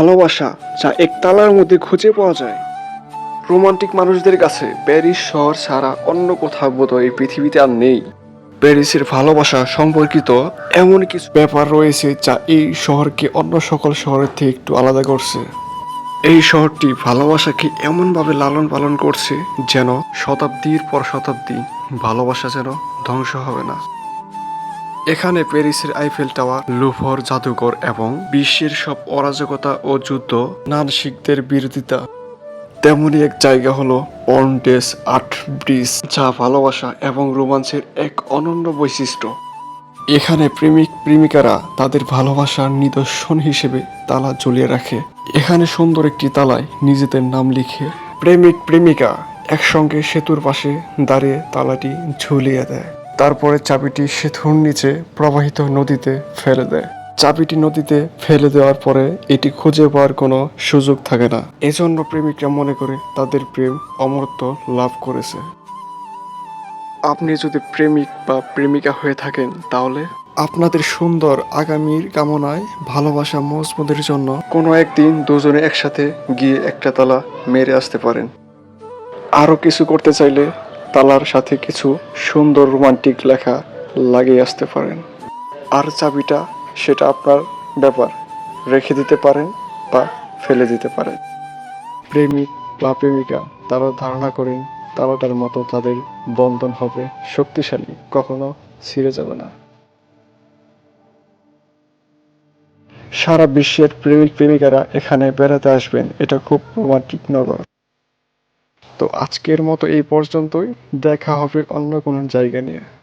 ভালোবাসা যা একতলার মধ্যে খুঁজে পাওয়া যায়। রোমান্টিক মানুষদের কাছে প্যারিস শহর ছাড়া অন্য কোথাও বোধ এই পৃথিবীতে আর নেই। প্যারিসের ভালোবাসা সম্পর্কিত এমন কিছু ব্যাপার রয়েছে যা এই শহরকে অন্য সকল শহরের থেকে একটু আলাদা করছে। এই শহরটি ভালোবাসাকে এমনভাবে লালন পালন করছে যেন শতাব্দীর পর শতাব্দী ভালোবাসা যেন ধ্বংস হবে না। এখানে প্যারিসের আইফেল টাওয়ার লুভর জাদুঘর এবং বিশ্বের সব অরাজকতা ও যুদ্ধ নানসিকদের বিরোধিতা। তেমনই এক জায়গা হলো পন্টেস আর্ট ব্রিজ, যা ভালোবাসা এবং রোমাঞ্চের এক অনন্য বৈশিষ্ট্য। এখানে প্রেমিক প্রেমিকারা তাদের ভালোবাসার নিদর্শন হিসেবে তালা ঝুলিয়ে রাখে। এখানে সুন্দর একটি তালায় নিজেদের নাম লিখে প্রেমিক প্রেমিকা একসঙ্গে সেতুর পাশে দাঁড়িয়ে তালাটি ঝুলিয়ে দেয়। তারপরে চাবিটি সেতুর নিচে প্রবাহিত নদীতে ফেলে দেয়। চাবিটি নদীতে ফেলে দেওয়ার পরে এটি খুঁজে পাওয়ার কোনো সুযোগ থাকে না। এজন্য প্রেমিকরা মনে করে তাদের প্রেম অমরত্ব লাভ করেছে। আপনি যদি প্রেমিক বা প্রেমিকা হয়ে থাকেন তাহলে আপনাদের সুন্দর আগামীর কামনায় ভালোবাসা মজবুতের জন্য কোনো একদিন দুজনে একসাথে গিয়ে একটা তালা মেরে আসতে পারেন। আরও কিছু করতে চাইলে তালার সাথে কিছু সুন্দর রোমান্টিক লেখা লাগিয়ে আসতে পারেন। আর চাবিটা সেটা আপনার ব্যাপার রেখে দিতে পারেন বা ফেলে দিতে পারেন। প্রেমিক বা প্রেমিকা তারা ধারণা করেন তারাটার মতো তাদের বন্ধন হবে শক্তিশালী, কখনো ছিঁড়ে যাবে না। সারা বিশ্বের প্রেমিক প্রেমিকারা এখানে বেড়াতে আসবেন। এটা খুব রোমান্টিক নগর। তো আজকের মতো এই পর্যন্তই। দেখা হবে অন্য কোনো জায়গা নিয়ে।